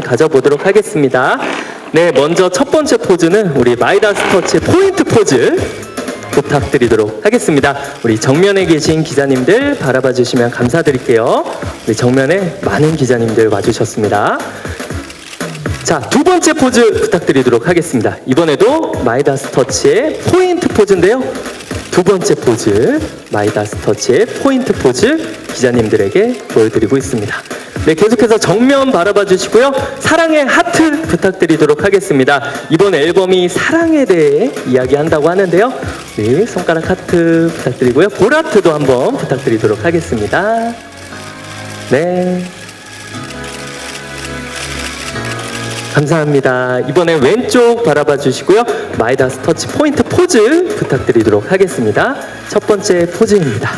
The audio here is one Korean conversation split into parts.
가져보도록 하겠습니다. 네, 먼저 첫 번째 포즈는 우리 마이다스 터치의 포인트 포즈 부탁드리도록 하겠습니다. 우리 정면에 계신 기자님들 바라봐 주시면 감사드릴게요. 우리 정면에 많은 기자님들 와주셨습니다. 자, 두 번째 포즈 부탁드리도록 하겠습니다. 이번에도 마이다스 터치의 포인트 포즈인데요. 두 번째 포즈, 마이다스 터치의 포인트 포즈 기자님들에게 보여드리고 있습니다. 네, 계속해서 정면 바라봐 주시고요. 사랑의 하트 부탁드리도록 하겠습니다. 이번 앨범이 사랑에 대해 이야기한다고 하는데요. 네, 손가락 하트 부탁드리고요. 볼하트도 한번 부탁드리도록 하겠습니다. 네. 감사합니다. 이번에 왼쪽 바라봐 주시고요. 마이다스 터치 포인트 포즈 부탁드리도록 하겠습니다. 첫 번째 포즈입니다.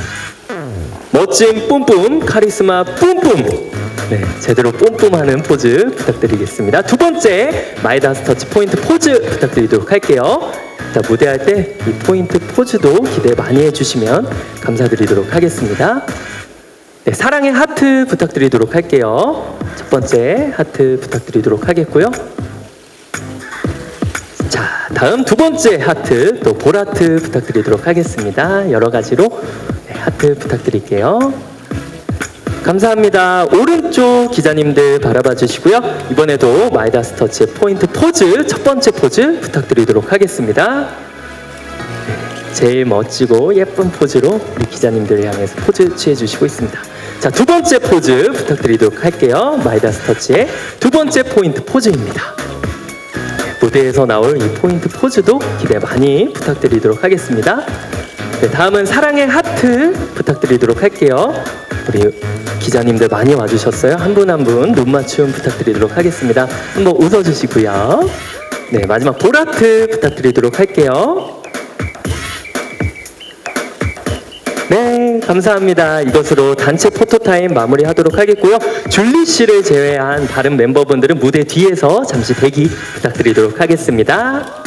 멋진 뿜뿜, 카리스마 뿜뿜. 네, 제대로 뿜뿜하는 포즈 부탁드리겠습니다. 두 번째 마이다스 터치 포인트 포즈 부탁드리도록 할게요. 자, 무대할 때 이 포인트 포즈도 기대 많이 해주시면 감사드리도록 하겠습니다. 네, 사랑의 하트 부탁드리도록 할게요. 첫 번째 하트 부탁드리도록 하겠고요. 자, 다음 두 번째 하트 또 볼하트 부탁드리도록 하겠습니다. 여러 가지로 네, 하트 부탁드릴게요. 감사합니다. 오른쪽 기자님들 바라봐 주시고요. 이번에도 마이다스 터치의 포인트 포즈 첫 번째 포즈 부탁드리도록 하겠습니다. 제일 멋지고 예쁜 포즈로 우리 기자님들을 향해서 포즈 취해 주시고 있습니다. 자, 두 번째 포즈 부탁드리도록 할게요. 마이다스 터치의 두 번째 포인트 포즈입니다. 무대에서 나올 이 포인트 포즈도 기대 많이 부탁드리도록 하겠습니다. 네, 다음은 사랑의 하트 부탁드리도록 할게요. 우리 기자님들 많이 와주셨어요. 한 분 한 분 눈 맞춤 부탁드리도록 하겠습니다. 한번 웃어주시고요. 네, 마지막 볼하트 부탁드리도록 할게요. 네, 감사합니다. 이것으로 단체 포토타임 마무리하도록 하겠고요. 줄리 씨를 제외한 다른 멤버분들은 무대 뒤에서 잠시 대기 부탁드리도록 하겠습니다.